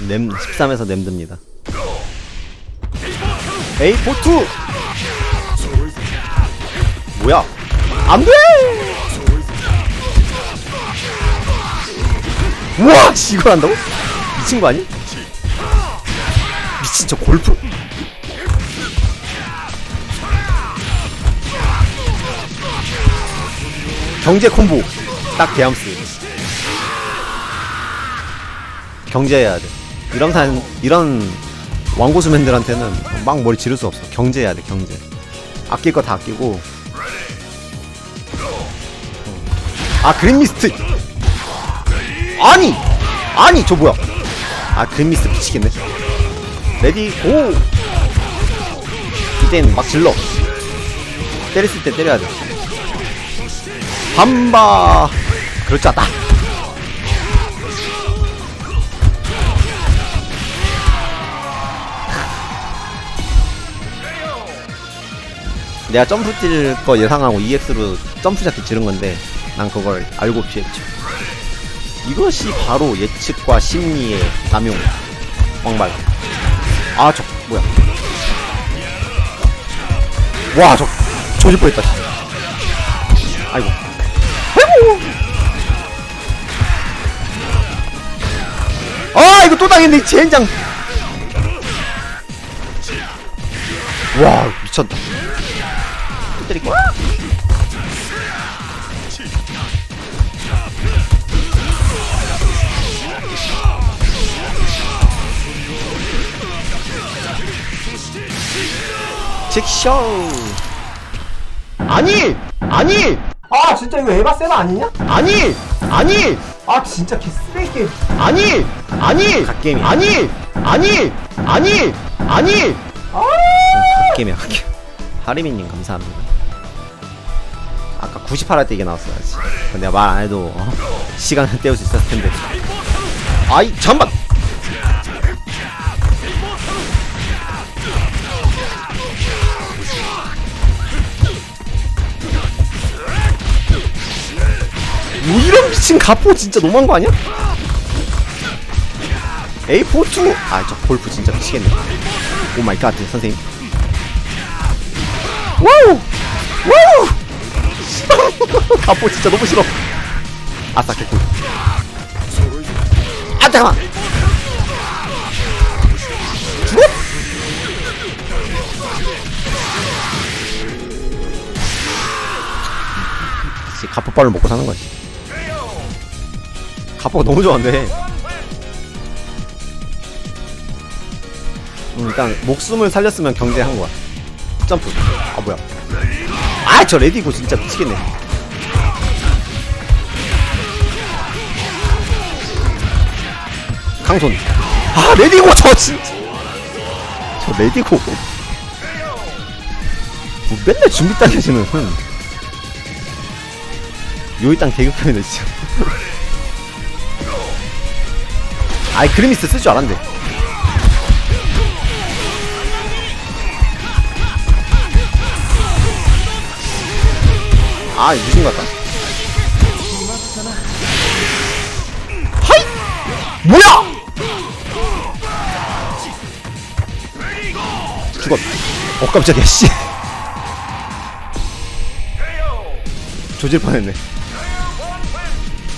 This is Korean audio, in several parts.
냄 13에서 냄듭니다. 에이 보투 뭐야? 안 돼! 우와 씨, 이걸 한다고? 미친 거 아니? 미친 저 골프? 경제 콤보 딱 대함스 경제해야 돼 이런 산 이런 왕고수맨들한테는 막 머리 지를 수 없어. 경제해야 돼 경제. 아낄 거 다 아끼고. 아 그린 미스트! 아니! 아니 저 뭐야? 아 그린 미스트 미치겠네. 레디 고! 이젠 막 질러. 때렸을 때 때려야 돼. 반바! 줄 알았다 내가 점프 뛸 거 예상하고 EX로 점프 잡기 지른 건데 난 그걸 알고 피했죠 이것이 바로 예측과 심리의 남용. 왕발. 아 저 뭐야. 와 저 조질 뻔 했다 진짜. 아이고. 아이고. 아 이거 또 당했네 이 젠장. 와 미쳤다 거야 칙쇼. 아니 아니. 아 진짜 이거 에바 세나 아니냐? 아니 아니. 아 진짜 개쓰레기 아니 아니. 갓게임이 아니 아니 아니 아니. 갓게임이야 갓게임. 하리미님 감사합니다 아까 98할 때 이게 나왔어야지 근데 말 안 해도 어? 시간을 때울 수 있었을 텐데. 아이 잠만! 뭐 이런 미친 가포 진짜 너무한 거 아니야? A42 아 저 골프 진짜 미치겠네. 오 마이 갓 선생님. 와우 씨발 가포 진짜 너무 싫어 아싸 개꿀 아 잠깐만 죽어? 씨 가포빨을 먹고 사는 거지 가포가 너무 좋아한데 음, 일단 목숨을 살렸으면 경제한 거야. 점프. 아 뭐야? 아 저 레디고 진짜 미치겠네. 강손. 아 레디고 저 진짜. 저 레디고. 뭐 맨날 준비 따라지는. 요이 땅 개그편이네 진짜. 아이 그리미스 쓸 줄 알았는데. 아, 무슨 것 같다. 하이! 뭐야! 죽었. 어, 깜짝이야, 씨. 조질 뻔했네.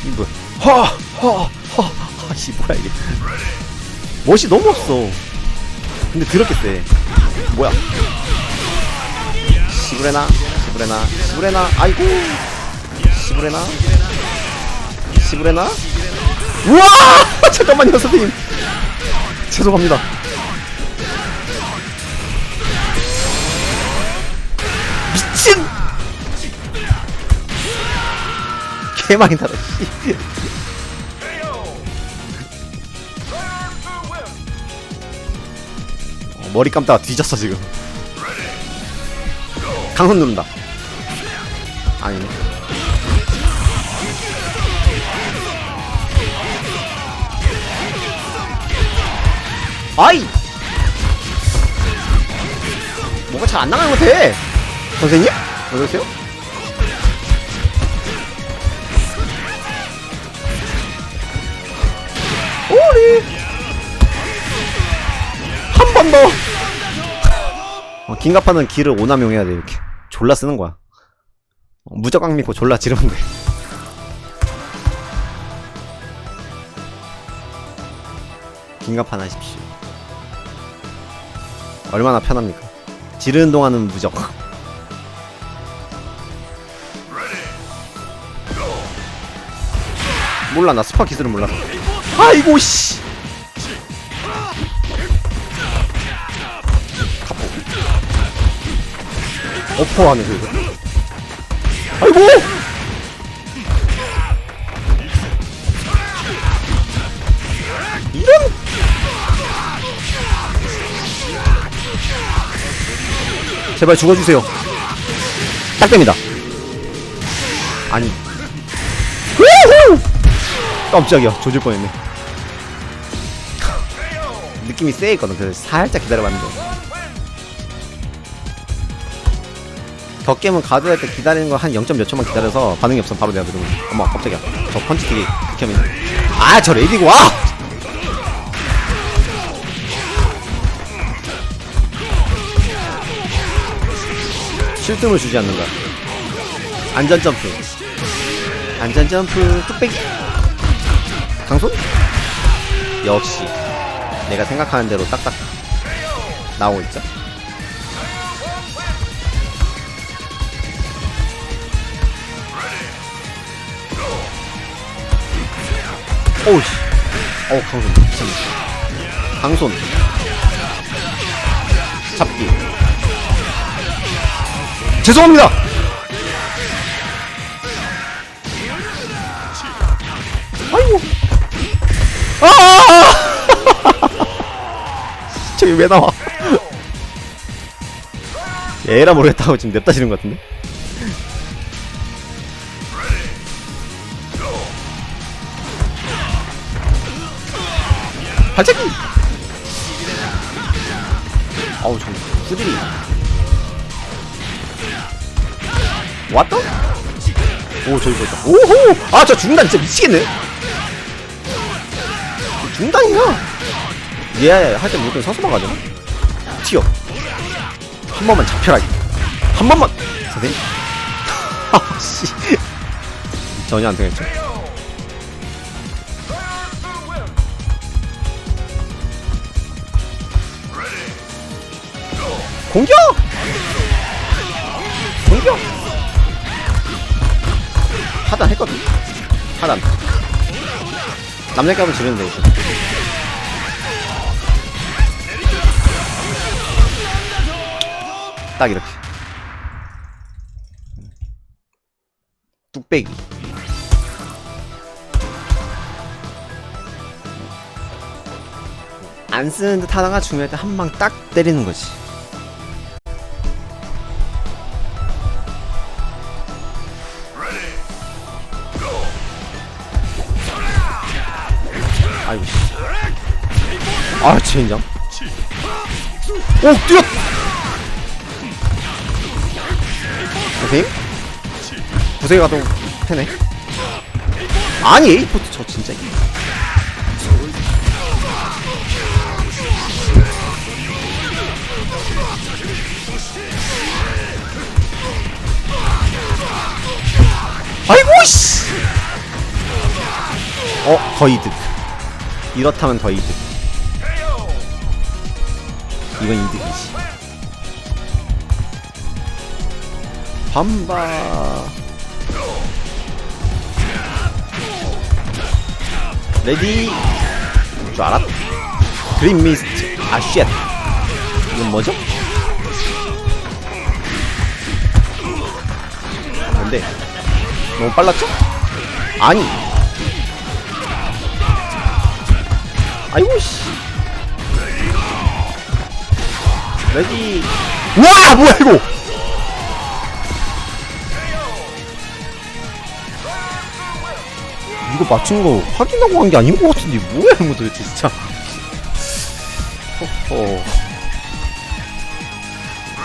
이 뭐야? 하! 하! 하! 하! 씨, 뭐야, 이게. 멋이 너무 없어. 근데 더럽게 세. 뭐야? 시브레나? 시브레나? 시브레나? 아이고! 시브레나? 시브레나? 우와! 잠깐만요, 선생님. 죄송합니다. 미친! 개많이 나다, 씨. 어, 머리 감다가 뒤졌어, 지금. 강선 누른다. 아니네. 아이! 뭐가 잘 안 나가는 것 같아! 선생님? 어서오세요? 오리! 번 더. 어, 긴가파는 기를 오남용해야 돼 이렇게. 졸라 쓰는 거야. 어, 무적강 믿고 졸라 지르면 돼. 긴가판 하십시오. 얼마나 편합니까? 지르는 동안은 무적. 몰라 나 스파 기술은 몰라. 아이고 씨. 카포. 어퍼하네 그거. 아이고. 이런. 제발 죽어주세요. 딱 됩니다. 아니. 깜짝이야. 조질 뻔했네. 느낌이 세 있거든. 그래서 살짝 기다려봤는데. 덕겜은 가드 할 때 기다리는 거 한 0. 몇 초만 기다려서 반응이 없으면 바로 내가 누르면 돼. 어머 깜짝이야. 저 펀치 되게 극혐이네. 아, 저 레이디고 와! 실점을 주지 않는다. 안전 점프. 안전 점프 뚝배기. 강손? 역시 내가 생각하는 대로 딱딱 나오고 있죠. 오우씨. 어우 강손. 미친. 강손. 잡기. 죄송합니다. 아이고. 아! 저기 왜 나와? 얘라 모르겠다고 지금 냅다 지는 것 같은데? 발차기! 어우, 저, 수들이. 왔다? 오 저기 보자 오호 아저 중단 진짜 미치겠네 중단이야. 얘할때 무조건 사소만 가잖아. 튀어. 한 번만 잡혀라 한 번만. 선생님. 아 씨. 전혀 안 되겠죠? 공격! 공격! 하단 했거든. 하단. 하면 지르는 데 있어 딱 이렇게. 뚝배기. 안 쓰는 듯 하다가 중요할 때 한 방 딱 때리는 거지. 아이고 씨. 아 젠장 오 뛰었 구세가 가도 패네 아니 에이포트 저 진짜 아이고 씨 어, 더 이득. 이렇다면 더 이득. 이건 이득이지. 밤바. 레디. 줄 알았? 그린 미스트. 아, 쉣. 이건 뭐죠? 뭔데? 너무 빨랐죠? 아니. 아이고 씨. 레디. 와 뭐야 이거? 이거 맞춘 거 확인하고 한게 아닌 것 같은데 뭐야 이거 도대체 진짜. 호호.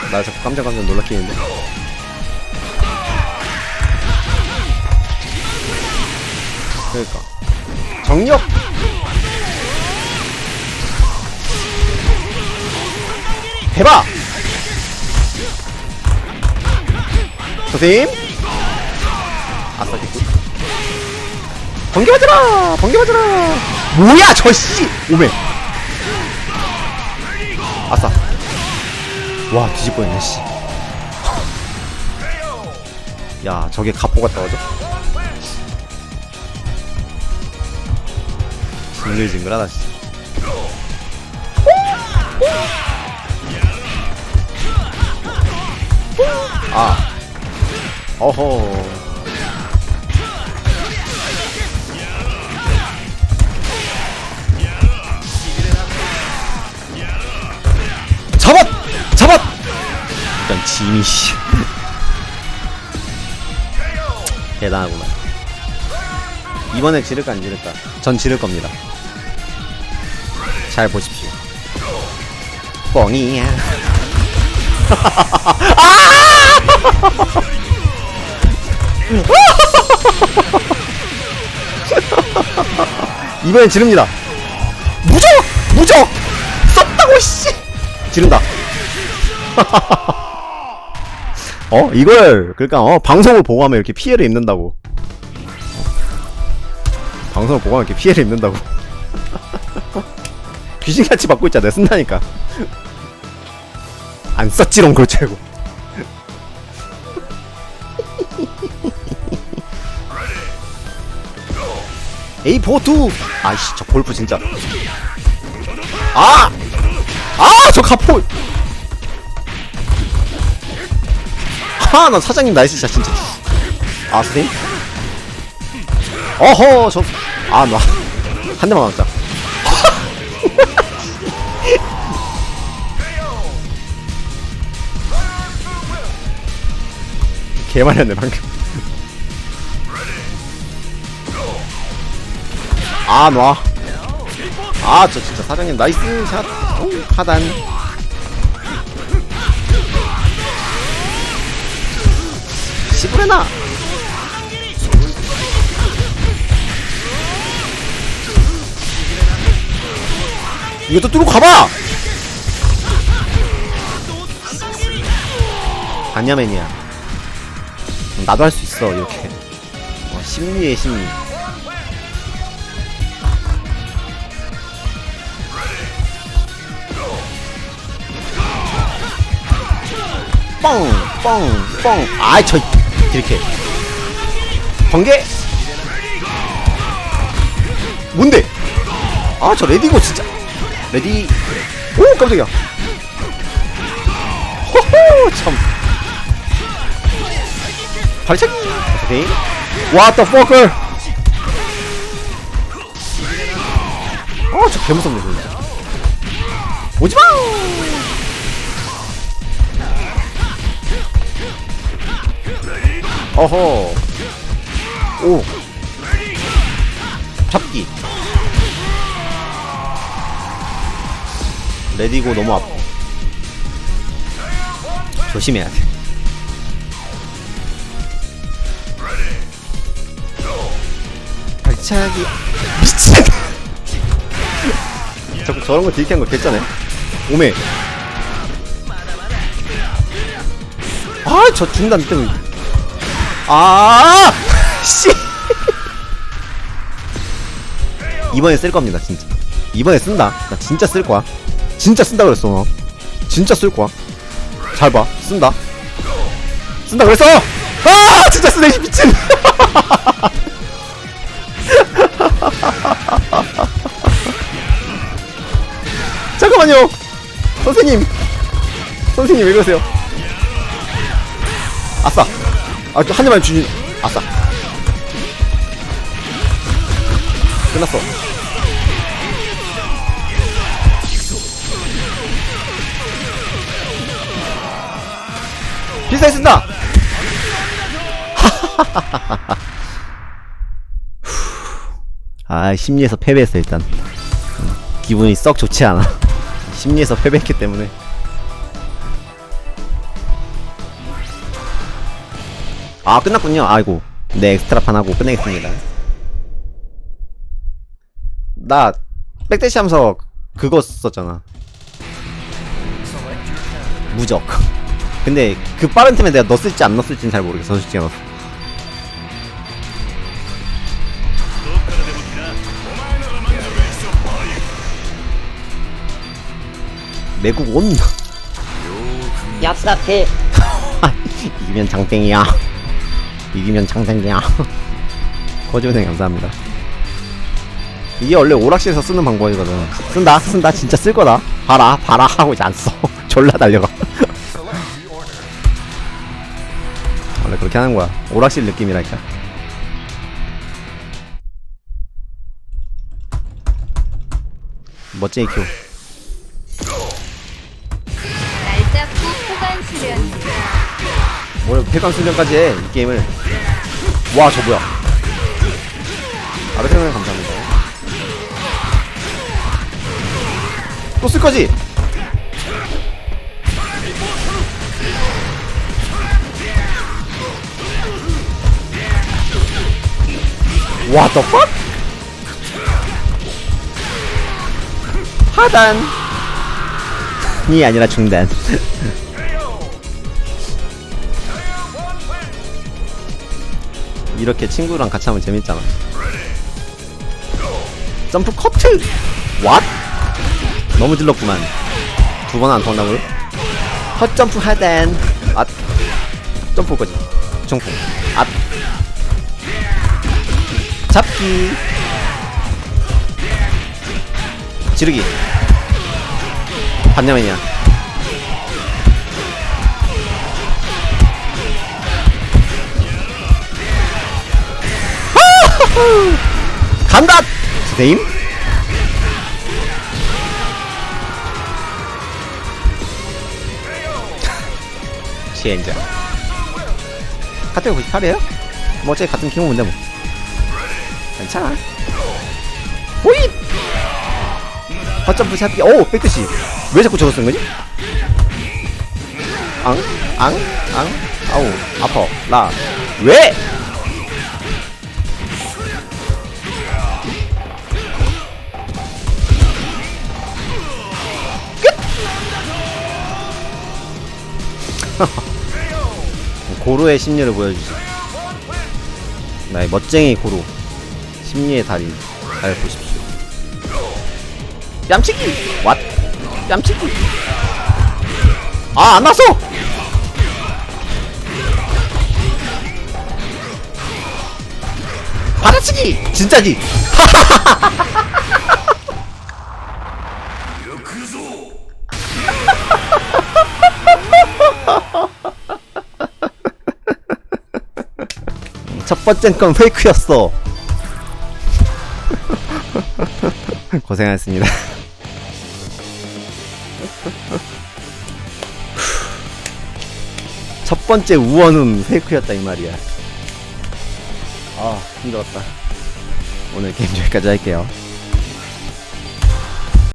나 자꾸 깜짝깜짝 놀라키는데. 그러니까 정력 대박! 선생님? 번개 맞아라! 번개 맞아라! 뭐야, 저 씨! 오메! 아싸. 와, 뒤집어 뻔했네, 씨. 야, 저게 가포가 떨어져? 징글징글하다, 씨. 아. 어허. 지미 씨. 대단하구만. 이번에 지를까 안 지를까? 전 지를 겁니다. 잘 보십시오. 뻥이야. 이번엔 지릅니다. 무적! 무적! 썼다고, 씨! 지른다. 어? 이걸, 그러니까, 어, 방송을 보고 하면 이렇게 피해를 입는다고. 어. 방송을 보고 하면 이렇게 피해를 입는다고. 귀신같이 받고 있잖아. 내가 쓴다니까. 안 썼지롱, 그럴 줄 알고. A42! 아이씨, 저 골프 진짜. 아! 아! 저 가포! 아, 나 사장님 나이스 샷, 진짜. 아, 선생님? 어허, 저. 아, 나. 한 대만 맞자. 개말렸네, 방금. 아, 놔. 아, 저 진짜 사장님 나이스 샷. 오, 하단. 이거 또 뚫고 가봐! 반야맨이야. 나도 할 수 있어, 이렇게. 어, 심리의 심리. 뻥, 뻥, 뻥. 아이, 저, 이렇게. 번개? 뭔데? 아, 저 레디고 진짜. 레디. 오, 깜짝이야. 호호, 참. 발차기. 오케이. What the fucker? 아, 저 개무섭네, 진짜. 오지마! 어허. 오. 잡기. 레디고 너무 아파. 조심해야 돼. 발차기. 미친. 자꾸 저런 거 딜캐한 거 됐잖아. 오메. 아, 저 중단 때문에. 아! 씨! 이번에 쓸 겁니다, 진짜. 이번에 쓴다. 나 진짜 쓸 거야. 진짜 쓴다 그랬어, 너. 진짜 쓸 거야. 잘 봐. 쓴다. 쓴다 그랬어! 아! 진짜 쓰네, 이 미친! 잠깐만요! 선생님! 선생님, 왜 그러세요? 아, 한 대만 주지. 아싸. 끝났어. 쓴다! 아, 심리에서 패배했어, 일단. 음, 기분이 썩 좋지 않아. 심리에서 패배했기 때문에. 아 끝났군요. 아이고. 네 엑스트라판 하고 끝내겠습니다. 나 백대시 하면서 그거 썼잖아. 무적. 근데 그 빠른 틈에 내가 넣었을지 안 넣었을지는 잘 모르겠어. 솔직히 말해서. 매국 온 얍사태 이기면 장땡이야 이기면 장땡이야. 거지은행 감사합니다. 이게 원래 오락실에서 쓰는 방법이거든. 쓴다 쓴다 진짜 쓸 거다. 봐라 봐라 하고 이제 안써. 졸라 달려가. 원래 그렇게 하는 거야. 오락실 느낌이랄까. 멋쟁이 큐 해 이 게임을. 와 저 뭐야. 아베테는 감사합니다. 또 쓸 거지? 와 the fuck 하단! 이 아니라 중단 이렇게 친구랑 같이 하면 재밌잖아. 점프 커트! 왓? 너무 질렀구만. 두 번 안 통한다고요? 헛 점프 하단. 앗. 점프 거지. 중풍. 앗. 잡기. 지르기. 반야맨이야. 간다! 스테임? 시엔자 카테고 98이에요? 뭐 어차피 같은 킹오인데 뭐 괜찮아 호잇! 허점프 잡기 오! 백드시 왜 자꾸 저거 쓴 거지? 앙? 앙? 앙? 아우 아퍼 라 왜? 고루의 심리를 보여주지. 나의 멋쟁이 고루. 심리의 달인. 잘 보십시오. 얌치기! 왓? 얌치기! 아, 안 났어! 받아치기! 진짜지! 첫 번째 건 페이크였어. 고생하셨습니다. 첫 번째 우원은 페이크였다 이 말이야. 아 힘들었다. 오늘 게임 여기까지 할게요.